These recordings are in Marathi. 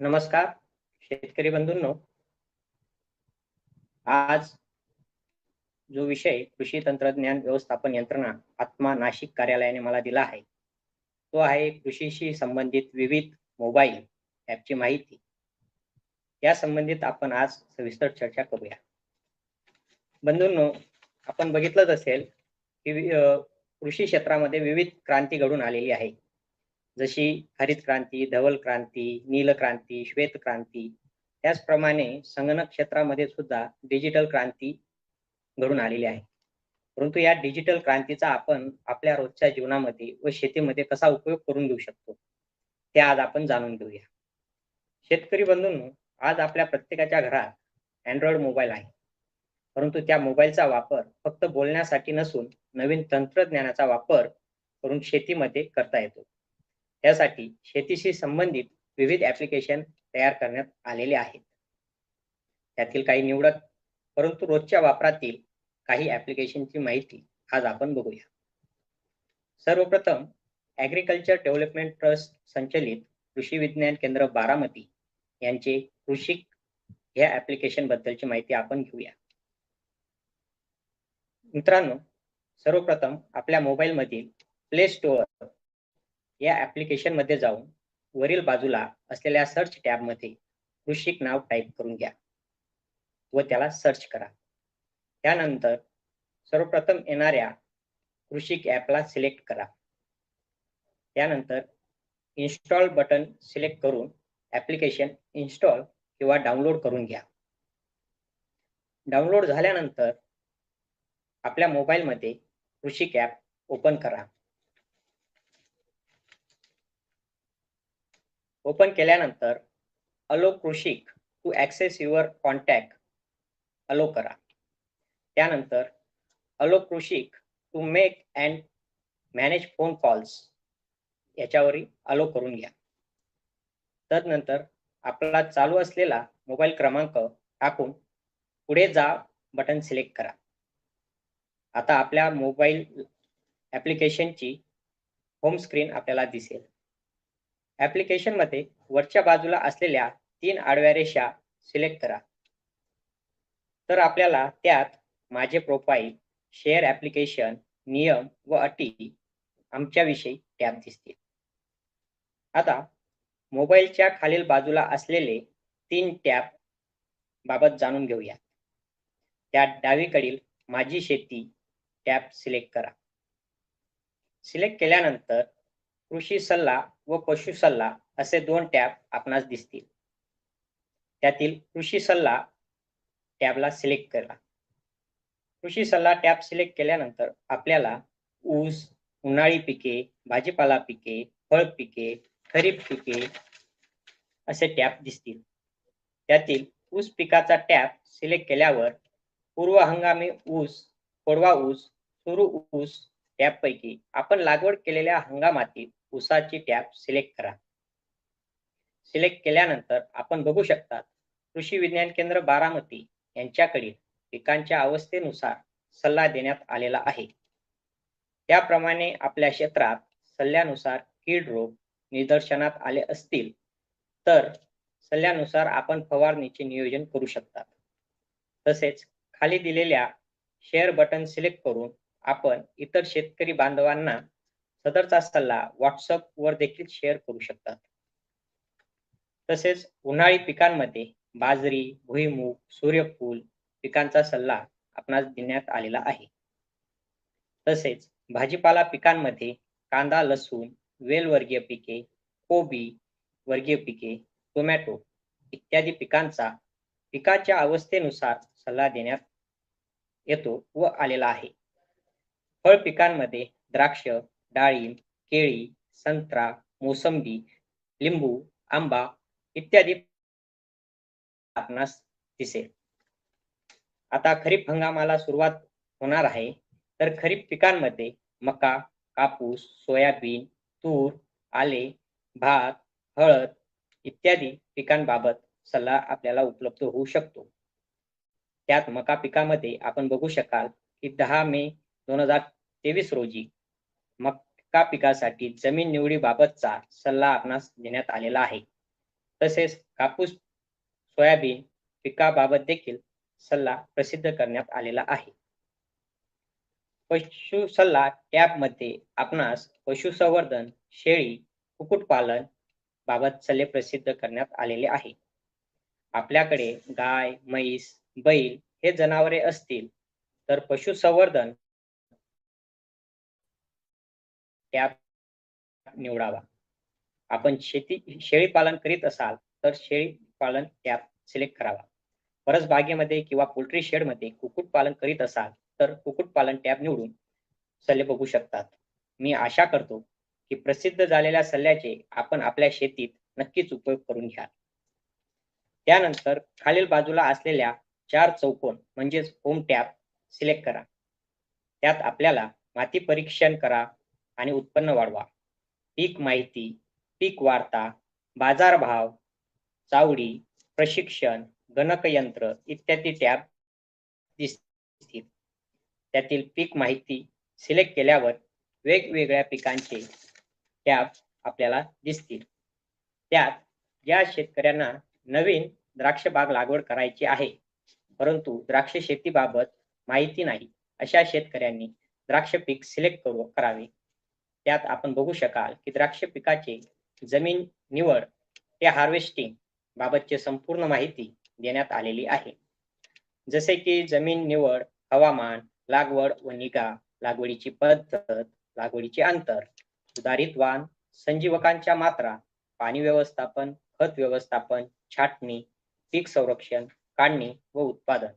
नमस्कार शेतकरी बंधूंनो. आज जो विषय कृषी तंत्रज्ञान व्यवस्थापन यंत्रणा आत्मा नाशिक कार्यालयाने मला दिला आहे तो आहे कृषीशी संबंधित विविध मोबाईल ॲपची माहिती. या संबंधित आपण आज सविस्तर चर्चा करूया. बंधूंनो आपण बघितलंच असेल की कृषी क्षेत्रामध्ये विविध क्रांती घडून आलेली आहे. जशी हरित क्रांती धवल क्रांती नील क्रांती श्वेत क्रांती त्याचप्रमाणे संगणक क्षेत्रामध्ये सुद्धा डिजिटल क्रांती घडून आलेली आहे. परंतु या डिजिटल क्रांतीचा आपण आपल्या रोजच्या जीवनामध्ये व शेतीमध्ये कसा उपयोग करून घेऊ शकतो ते आज आपण जाणून घेऊया. शेतकरी बंधूंनो आज आपल्या प्रत्येकाच्या घरात अँड्रॉइड मोबाईल आहे. परंतु त्या मोबाईलचा वापर फक्त बोलण्यासाठी नसून नवीन तंत्रज्ञानाचा वापर करून शेतीमध्ये करता येतो. यासाठी शेतीशी संबंधित विविध ऍप्लिकेशन तयार करण्यात आलेले आहेत. त्यातील काही निवडक परंतु रोजच्या वापरातील काही ऍप्लिकेशनची माहिती आज आपण बघूया. सर्वप्रथम ऍग्रिकल्चर डेव्हलपमेंट ट्रस्ट संचलित कृषी विज्ञान केंद्र बारामती यांचे कृषिक या ऍप्लिकेशन बद्दलची माहिती आपण घेऊया. मित्रांनो सर्वप्रथम आपल्या मोबाईल मधील प्ले स्टोअर या ऍप्लिकेशनमध्ये जाऊन वरील बाजूला असलेल्या सर्च टॅबमध्ये कृषिक नाव टाईप करून घ्या व त्याला सर्च करा. त्यानंतर सर्वप्रथम येणाऱ्या कृषिक ॲपला सिलेक्ट करा. त्यानंतर इन्स्टॉल बटन सिलेक्ट करून ऍप्लिकेशन इन्स्टॉल किंवा डाउनलोड करून घ्या. डाउनलोड झाल्यानंतर आपल्या मोबाईलमध्ये कृषिक ॲप ओपन करा. ओपन केल्यानंतर allow Krushik to access your contact allow करा. त्यानंतर allow Krushik to make and manage phone calls याच्यावरही allow करून घ्या. तदनंतर आपला चालू असलेला मोबाईल क्रमांक टाकून पुढे जा बटन सिलेक्ट करा. आता आपल्या मोबाईल ॲप्लिकेशनची होम स्क्रीन आपल्याला दिसेल. ऍप्लिकेशनमध्ये वरच्या बाजूला असलेल्या तीन आडव्या रेषा सिलेक्ट करा. तर आपल्याला त्यात माझे प्रोफाईल शेअर ऍप्लिकेशन नियम व अटी आमच्याविषयी टॅब दिसतील. आता मोबाईलच्या खालील बाजूला असलेले तीन टॅब बाबत जाणून घेऊया त्यात डावीकडील माझी शेती टॅब सिलेक्ट करा. सिलेक्ट केल्यानंतर कृषी सल्ला व पशु सल्ला असे दोन टॅब आपणास दिसतील. त्यातील कृषी सल्ला टॅबला सिलेक्ट करा. कृषी सल्ला टॅब सिलेक्ट केल्यानंतर आपल्याला ऊस उन्हाळी पिके भाजीपाला पिके फळ पिके खरीप पिके असे टॅब दिसतील. त्यातील ऊस पिकाचा टॅब सिलेक्ट केल्यावर पूर्व हंगामी ऊस कोडवा ऊस सुरू ऊस टॅबपैकी आपण लागवड केलेल्या हंगामातील उसाची टॅब सिलेक्ट करा. सिलेक्ट केल्यानंतर आपण बघू शकता कृषी विज्ञान केंद्र बारामती यांच्याकडील पिकांच्या अवस्थेनुसार सल्ला देण्यात आलेला आहे. त्याप्रमाणे आपल्या क्षेत्रात सल्ल्यानुसार कीड रोग निदर्शनात आले असतील तर सल्ल्यानुसार आपण फवारणीचे नियोजन करू शकतात तसेच खाली दिलेल्या शेअर बटन सिलेक्ट करून आपण इतर शेतकरी बांधवांना सदरचा सल्ला व्हॉट्सअप वर देखील शेअर करू शकतात. तसेच उन्हाळी पिकांमध्ये बाजरी भुईमूग सूर्यफूल पिकांचा सल्ला आपणास देण्यात आलेला आहे. तसेच भाजीपाला पिकांमध्ये कांदा लसूण वेलवर्गीय पिके कोबी वर्गीय पिके टोमॅटो इत्यादी पिकांचा पिकाच्या अवस्थेनुसार सल्ला देण्यात येतो व आलेला आहे. फळ पिकांमध्ये द्राक्ष डाळिंब केळी संत्रा मोसंबी लिंबू आंबा इत्यादी आपणास दिसेल. आता खरीप हंगामाला सुरुवात होणार आहे. तर खरीप पिकांमध्ये मका कापूस सोयाबीन तूर आले भात हळद इत्यादी पिकांबाबत सल्ला आपल्याला उपलब्ध होऊ शकतो. त्यात मका पिकामध्ये आपण बघू शकाल की दहा मे दोन हजार तेवीस रोजी मक्का पिकासाठी जमीन निवडीबाबतचा सल्ला आपणास देण्यात आलेला आहे. तसेच कापूस सोयाबीन पिकाबाबत देखील सल्ला प्रसिद्ध करण्यात आलेला आहे. पशु सल्ला टॅबमध्ये आपणास पशुसंवर्धन शेळी कुक्कुटपालन बाबत सल्ले प्रसिद्ध करण्यात आलेले आहे. आपल्याकडे गाय म्हैस बैल हे जनावरे असतील तर पशुसंवर्धन ॲप निवडावा. आपण शेती शेळी पालन करीत असाल तर शेळी पालन टॅब सिलेक्ट करावा. परस बागेमध्ये किंवा पोल्ट्री शेडमध्ये कुक्कुटपालन पालन करीत असाल तर कुक्कुटपालन टॅब निवडून सल्ले बघू शकतात. मी आशा करतो की प्रसिद्ध झालेल्या सल्ल्याचे आपण आपल्या शेतीत नक्कीच उपयोग करून घ्या त्यानंतर खालील बाजूला असलेल्या चार चौकोन म्हणजेच होम टॅब सिलेक्ट करा. त्यात आपल्याला माती परीक्षण करा आणि उत्पन्न वाढवा. पीक माहिती पीक वार्ता बाजारभाव चावडी प्रशिक्षण गणकयंत्र इत्यादी टॅब दिसतील. त्यातील पीक माहिती सिलेक्ट केल्यावर वेगवेगळ्या पिकांचे टॅब आपल्याला दिसतील. त्यात ज्या शेतकऱ्यांना नवीन द्राक्ष बाग लागवड करायची आहे. परंतु द्राक्ष शेतीबाबत माहिती नाही. अशा शेतकऱ्यांनी द्राक्ष पीक सिलेक्ट करू करावे. त्यात आपण बघू शकाल की द्राक्ष पिकाचे जमीन निवड ते हार्वेस्टिंग बाबतचे संपूर्ण माहिती देण्यात आलेली आहे. जसे की जमीन निवड हवामान लागवड व निगा लागवडीची पद्धत लागवडीचे अंतर सुधारित वाण संजीवकांच्या मात्रा पाणी व्यवस्थापन खत व्यवस्थापन छाटणी पीक संरक्षण काढणी व उत्पादन.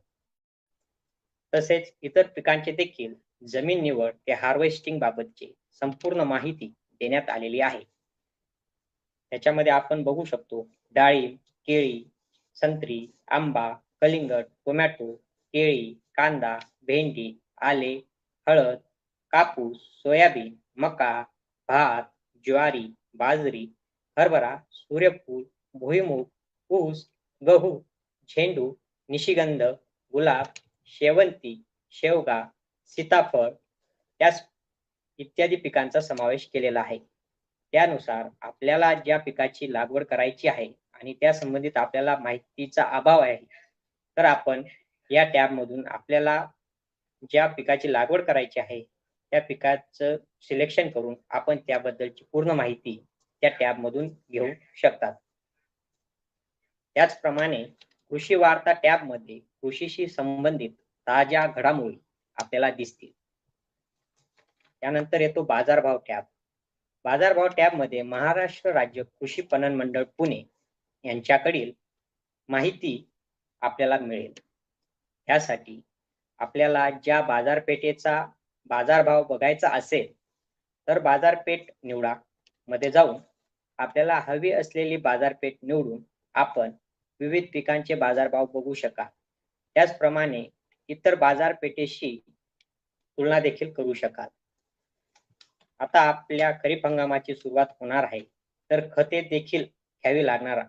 तसेच इतर पिकांचे देखील जमीन निवड ते हार्वेस्टिंग बाबतचे संपूर्ण माहिती देण्यात आलेली आहे. त्याच्यामध्ये आपण बघू शकतो डाळिंब केळी संत्री आंबा कलिंगड टोमॅटो केळी कांदा भेंडी आले हळद कापूस सोयाबीन मका भात ज्वारी बाजरी हरभरा सूर्यफूल भुईमूग ऊस गहू झेंडू निशिगंध गुलाब शेवंती शेवगा सीताफळ त्याच इत्यादी पिकांचा समावेश केलेला आहे. त्यानुसार आपल्याला ज्या पिकाची लागवड करायची आहे आणि त्या संबंधित आपल्याला माहितीचा अभाव आहे तर आपण या टॅब मधून आपल्याला ज्या पिकाची लागवड करायची आहे त्या पिकाचं सिलेक्शन करून आपण त्याबद्दलची पूर्ण माहिती त्या टॅब मधून घेऊ शकतात. त्याचप्रमाणे कृषी वार्ता टॅबमध्ये कृषीशी संबंधित ताज्या घडामोडी आपल्याला दिसतील. त्यानंतर येतो बाजारभाव टॅब. बाजारभाव टॅबमध्ये महाराष्ट्र राज्य कृषी पणन मंडळ पुणे यांच्याकडील माहिती आपल्याला मिळेल. त्यासाठी आपल्याला ज्या बाजारपेठेचा बाजारभाव बघायचा असेल तर बाजारपेठ निवडा मध्ये जाऊन आपल्याला हवी असलेली बाजारपेठ निवडून आपण विविध पिकांचे बाजारभाव बघू शकाल. त्याचप्रमाणे इतर बाजारपेठेशी तुलना देखील करू शकाल. आता आपल्या खरीप हंगामाची सुरुवात होणार आहे तर खते देखील घ्यावी लागणार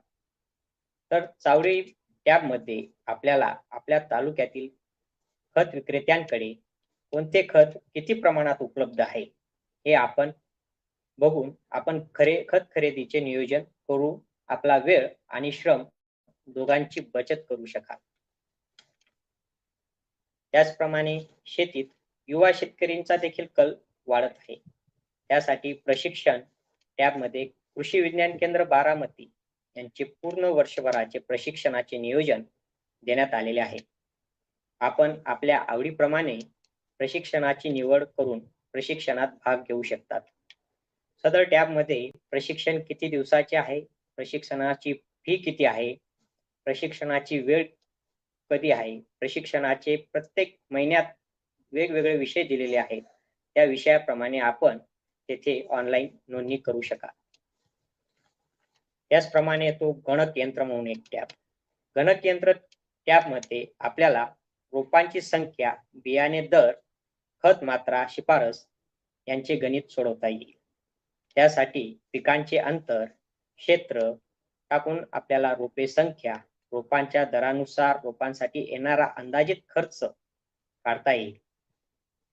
तर चावडी टॅबमध्ये आपल्याला आपल्या तालुक्यातील खत विक्रेत्यांकडे कोणते खत किती प्रमाणात उपलब्ध आहे हे आपण बघून आपण खरे खत खरेदीचे नियोजन करू आपला वेळ आणि श्रम दोघांची बचत करू शकाल. त्याचप्रमाणे शेतीत युवा शेतकरींचा देखील कल वाढत आहे. त्यासाठी प्रशिक्षण टॅबमध्ये कृषी विज्ञान केंद्र बारामती यांचे पूर्ण वर्षभराचे प्रशिक्षणाचे नियोजन देण्यात आलेले आहे. आपण आपल्या आवडीप्रमाणे प्रशिक्षणाची निवड करून प्रशिक्षणात भाग घेऊ शकतात. सदर टॅबमध्ये प्रशिक्षण किती दिवसाचे आहे? प्रशिक्षणाची फी किती आहे? प्रशिक्षणाची वेळ कधी आहे? प्रशिक्षणाचे प्रत्येक महिन्यात वेगवेगळे विषय दिलेले आहेत. त्या विषयाप्रमाणे आपण तेथे ऑनलाईन नोंदणी करू शका. त्याचप्रमाणे तो गणक यंत्र म्हणून एक टॅब. गणक यंत्र टॅबमध्ये आपल्याला रोपांची संख्या बियाणे दर खत मात्रा शिफारस यांचे गणित सोडवता येईल. त्यासाठी पिकांचे अंतर क्षेत्र टाकून आपल्याला रोपे संख्या रोपांच्या दरानुसार रोपांसाठी येणारा अंदाजित खर्च काढता येईल.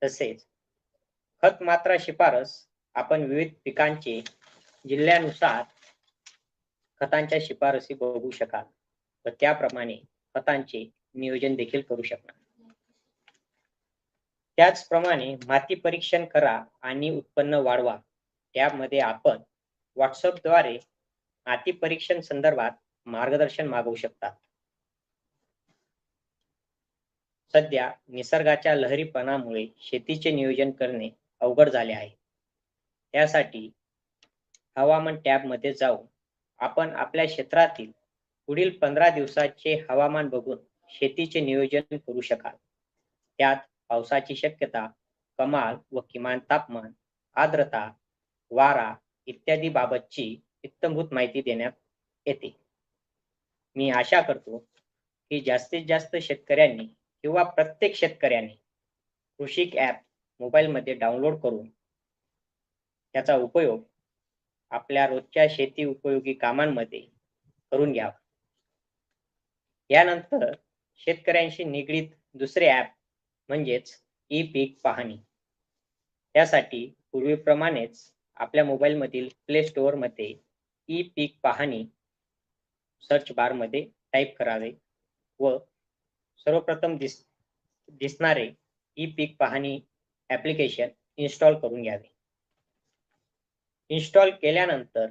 तसेच खत मात्रा शिफारस आपण विविध पिकांचे जिल्ह्यानुसार खतांच्या शिफारसी बघू शकाल. व त्याप्रमाणे खतांचे नियोजन देखील करू शकणार. त्याचप्रमाणे माती परीक्षण करा आणि उत्पन्न वाढवा. त्यामध्ये आपण व्हॉट्सअपद्वारे माती परीक्षण संदर्भात मार्गदर्शन मागवू शकतात. सध्या निसर्गाच्या लहरीपणामुळे शेतीचे नियोजन करणे अवघड झाले आहे. त्यासाठी हवामान टॅबमध्ये जाऊन आपण आपल्या क्षेत्रातील पुढील पंधरा दिवसाचे हवामान बघून शेतीचे नियोजन करू शकाल. त्यात पावसाची शक्यता कमाल व किमान तापमान आर्द्रता वारा इत्यादी बाबतची इत्तमभूत माहिती देण्यात येते. मी आशा करतो की जास्तीत जास्त शेतकऱ्यांनी किंवा प्रत्येक शेतकऱ्याने कृषिक ॲप मोबाईलमध्ये डाउनलोड करून त्याचा उपयोग आपल्या रोजच्या शेती उपयोगी कामांमध्ये करून घ्यावा. यानंतर शेतकऱ्यांशी निगडीत दुसरे ऍप म्हणजेच ई पीक पाहणी. त्यासाठी पूर्वीप्रमाणेच आपल्या मोबाईलमधील प्ले स्टोअरमध्ये ई पीक पाहणी सर्च बारमध्ये टाईप करावे व सर्वप्रथम दिस दिसणारे ई पीक पाहणी ऍप्लिकेशन इन्स्टॉल करून घ्यावे. इन्स्टॉल केल्यानंतर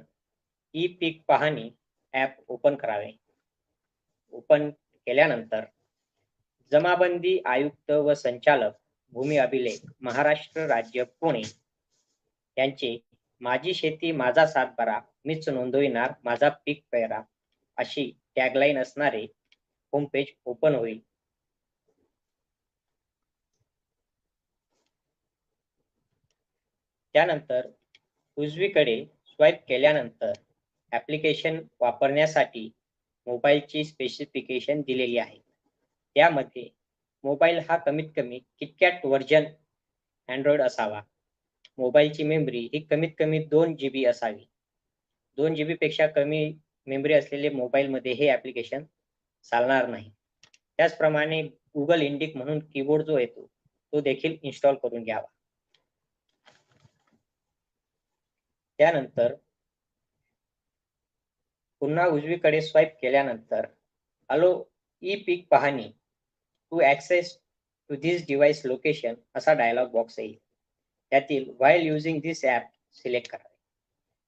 ई पीक पाहणी ॲप ओपन करावे. ओपन केल्यानंतर जमाबंदी आयुक्त व संचालक भूमी अभिलेख महाराष्ट्र राज्य पुणे यांचे माझी शेती माझा सातबारा मीच नोंदविणार माझा पीक पेरा अशी टॅगलाईन असणारे होम पेज ओपन होईल. त्यानंतर उजवीकडे स्वाईप केल्यानंतर ऍप्लिकेशन वापरण्यासाठी मोबाईलची स्पेसिफिकेशन दिलेली आहे. त्यामध्ये मोबाईल हा कमीत कमी किटकॅट व्हर्जन अँड्रॉइड असावा? मोबाईलची मेमरी ही कमीत कमी दोन जी बी असावी. दोन जी बीपेक्षा कमी मेमरी असलेले मोबाईलमध्ये हे ऍप्लिकेशन चालणार नाही. त्याचप्रमाणे गुगल इंडिक म्हणून कीबोर्ड जो येतो तो देखील इन्स्टॉल करून घ्यावा. त्यानंतर पुन्हा उजवीकडे स्वाईप केल्यानंतर allow E Peek Pahani. To access to this device location असा डायलॉग बॉक्स येईल. त्यातील while using this app select करावे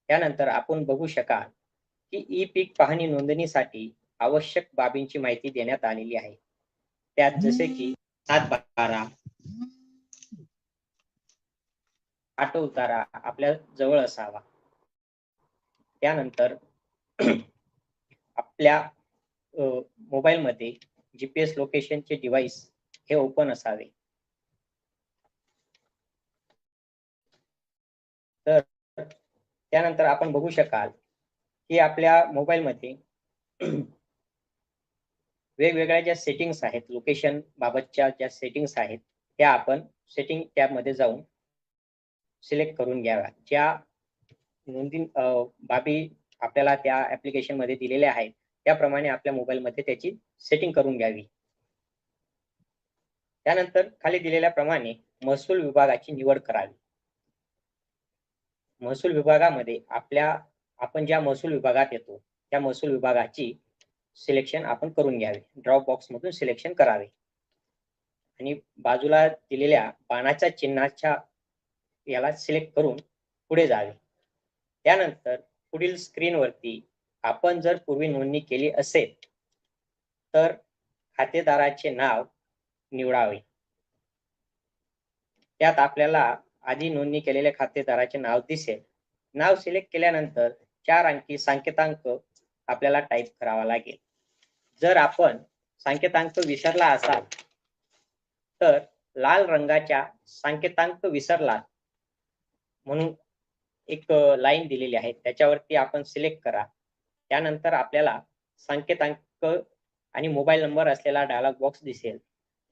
त्यानंतर आपण बघू शकाल की ई पीक पाहणी नोंदणीसाठी आवश्यक बाबींची माहिती देण्यात आलेली आहे. त्यात जसे की सात बारा आटोउतारा आपल्या जवळ असावा. त्यानंतर आपल्या मोबाईलमध्ये जीपीएस लोकेशनचे डिव्हाइस हे ओपन असावे. तर त्यानंतर आपण बघू शकाल की आपल्या मोबाईलमध्ये वेगवेगळ्या ज्या सेटिंग्स आहेत लोकेशन बाबतच्या ज्या सेटिंग्स आहेत त्या आपण सेटिंग टॅबमध्ये जाऊन सिलेक्ट करून घ्याव्या. ज्या नोंदी बाबी आपल्याला त्या ऍप्लिकेशनमध्ये दिलेल्या आहेत त्याप्रमाणे आपल्या मोबाईलमध्ये त्याची सेटिंग करून घ्यावी. त्यानंतर खाली दिलेल्याप्रमाणे महसूल विभागाची निवड करावी. महसूल विभागामध्ये आपल्या आपण ज्या महसूल विभागात येतो त्या महसूल विभागाची सिलेक्शन आपण करून घ्यावे. ड्रॉप बॉक्स मधून सिलेक्शन करावे. आणि बाजूला दिलेल्या बाणाच्या चिन्हाच्या याला सिलेक्ट करून पुढे जावे. त्यानंतर पुढील स्क्रीनवरती आपण जर पूर्वी नोंदणी केली असेल तर खातेदाराचे नाव निवडावे. त्यात आपल्याला आधी नोंदणी केलेल्या खातेदाराचे नाव दिसेल. नाव सिलेक्ट केल्यानंतर चार अंकी सांकेतांक आपल्याला टाईप करावा लागेल. जर आपण सांकेतांक विसरला असाल तर लाल रंगाच्या सांकेतांक विसरला म्हणून एक लाईन दिलेली आहे. त्याच्यावरती आपण सिलेक्ट करा. त्यानंतर आपल्याला संकेतांक आणि मोबाईल नंबर असलेला डायलॉग बॉक्स दिसेल.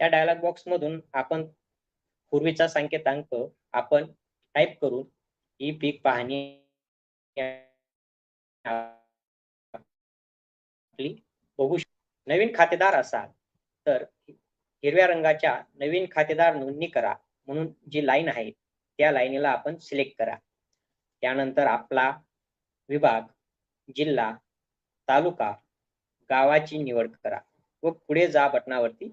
त्या डायलॉग बॉक्स मधून आपण पूर्वीचा संकेतांक आपण टाईप करून ही पीक पाहणी बघू नवीन खातेदार असाल तर हिरव्या रंगाच्या नवीन खातेदार नोंदणी करा. म्हणून जी लाईन आहे त्या लाईनीला आपण सिलेक्ट करा. त्यानंतर आपला विभाग जिल्हा तालुका गावाची निवड करा व पुढे जा बटनावरती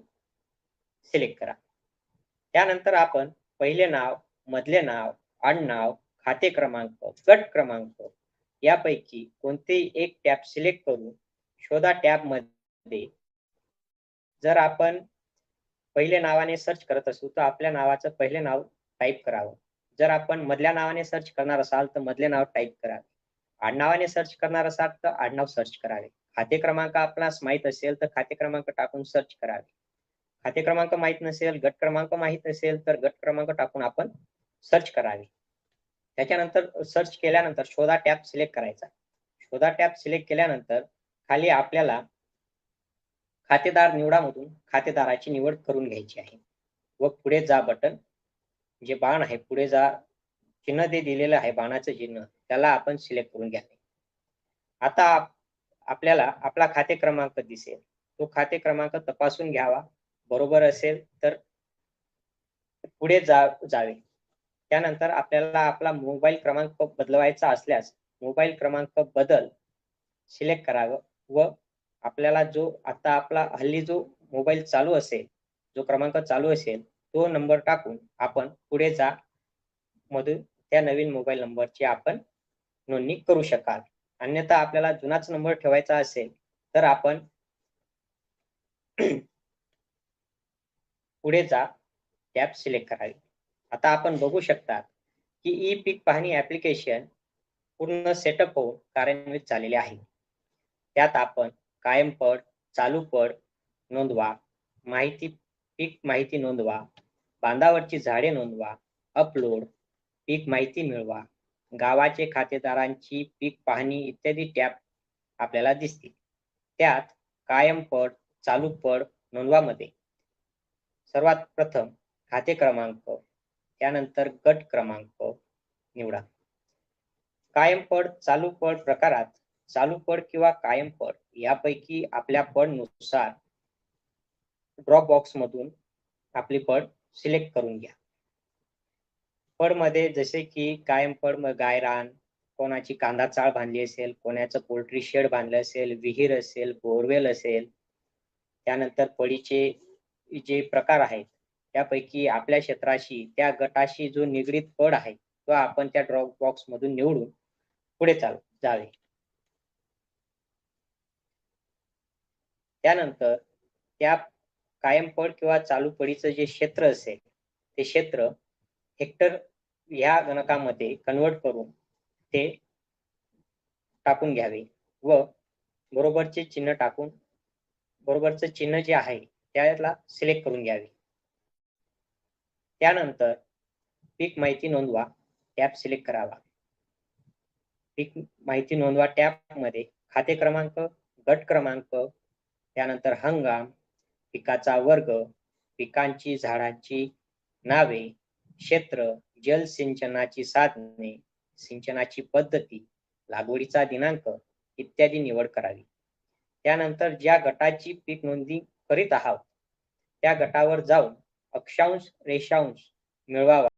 सिलेक्ट करा. त्यानंतर आपण पहिले नाव मधले नाव आडनाव खाते क्रमांक गट क्रमांक यापैकी कोणतेही एक टॅब सिलेक्ट करून शोधा टॅबमध्ये. जर आपण पहिले नावाने सर्च करत असू तर आपल्या नावाचं पहिले नाव टाईप करावं. जर आपण मधल्या नावाने सर्च करणार असाल तर मधले नाव टाईप करावे आडनावाने सर्च करणार असाल तर आडनाव सर्च करावे. खाते क्रमांक आपणास माहीत असेल तर खाते क्रमांक टाकून सर्च करावे. खाते क्रमांक माहीत नसेल गट क्रमांक माहीत असेल तर गट क्रमांक टाकून आपण सर्च करावे. त्याच्यानंतर सर्च केल्यानंतर शोधा टॅब सिलेक्ट करायचा. शोधा टॅब सिलेक्ट केल्यानंतर खाली आपल्याला खातेदार निवडामधून खातेदाराची निवड करून घ्यायची आहे. व पुढे जा बटन जे बाण आहे पुढे जा. चिन्ह ते दिलेलं आहे बाणाचं चिन्ह त्याला आपण सिलेक्ट करून घ्यावे आता आपल्याला आपला खाते क्रमांक दिसेल. तो खाते क्रमांक तपासून घ्यावा. बरोबर असेल तर पुढे जा जावे. त्यानंतर आपल्याला आपला मोबाईल क्रमांक बदलवायचा असल्यास मोबाईल क्रमांक बदल सिलेक्ट करावं व आपल्याला जो आता आपला हल्ली जो मोबाईल चालू असेल जो क्रमांक चालू असेल तो नंबर टाकून आपण पुढे जा. मधून त्या नवीन मोबाईल नंबरची आपण नोंदणी करू शकाल. अन्यथा आपल्याला जुनाच नंबर ठेवायचा असेल तर आपण पुढे जा टॅब सिलेक्ट करावी. आता आपण बघू शकता की ई पीक पाहणी ऍप्लिकेशन पूर्ण सेटअप होऊन कार्यान्वित झालेले आहे. त्यात आपण कायम पड चालू पड नोंदवा. माहिती पीक माहिती नोंदवा. बांधावरची झाडे नोंदवा अपलोड पीक माहिती मिळवा गावाचे खातेदारांची पीक पाहणी इत्यादी टॅब आपल्याला दिसतील. त्यात कायम पड चालू पड नोंदवामध्ये. सर्वात प्रथम खाते क्रमांक त्यानंतर गट क्रमांक निवडा. कायम पड चालू पड प्रकारात चालू पड किंवा कायम पड यापैकी आपल्या पडनुसार ड्रॉप बॉक्स मधून आपली पड सिलेक्ट करून घ्या. फळमध्ये जसे की कायम फळ म- गायरान कोणाची कांदा चाळ बांधली असेल कोणाचं पोल्ट्री शेड बांधलं असेल विहीर असेल बोरवेल असेल त्यानंतर पडीचे जे प्रकार आहेत त्यापैकी आपल्या क्षेत्राशी त्या गटाशी जो निगडीत पड आहे तो आपण त्या ड्रॉप बॉक्स मधून निवडून पुढे चाल जावे. त्यानंतर त्या कायम पड किंवा चालू पडीचं जे क्षेत्र असेल ते क्षेत्र हेक्टर ह्या गणकामध्ये कन्वर्ट करून ते टाकून घ्यावे. व बरोबरचे चिन्ह टाकून बरोबरचं चिन्ह जे आहे त्याला सिलेक्ट करून घ्यावे. त्यानंतर पीक माहिती नोंदवा टॅब सिलेक्ट करावा. पीक माहिती नोंदवा टॅबमध्ये खाते क्रमांक गट क्रमांक त्यानंतर हंगाम पिकाचा वर्ग पिकांची झाडांची नावे क्षेत्र जलसिंचनाची साधने सिंचनाची पद्धती लागवडीचा दिनांक इत्यादी निवड करावी. त्यानंतर ज्या गटाची पीक नोंदणी करीत आहात त्या गटावर जाऊन अक्षांश रेषांश मिळवावा.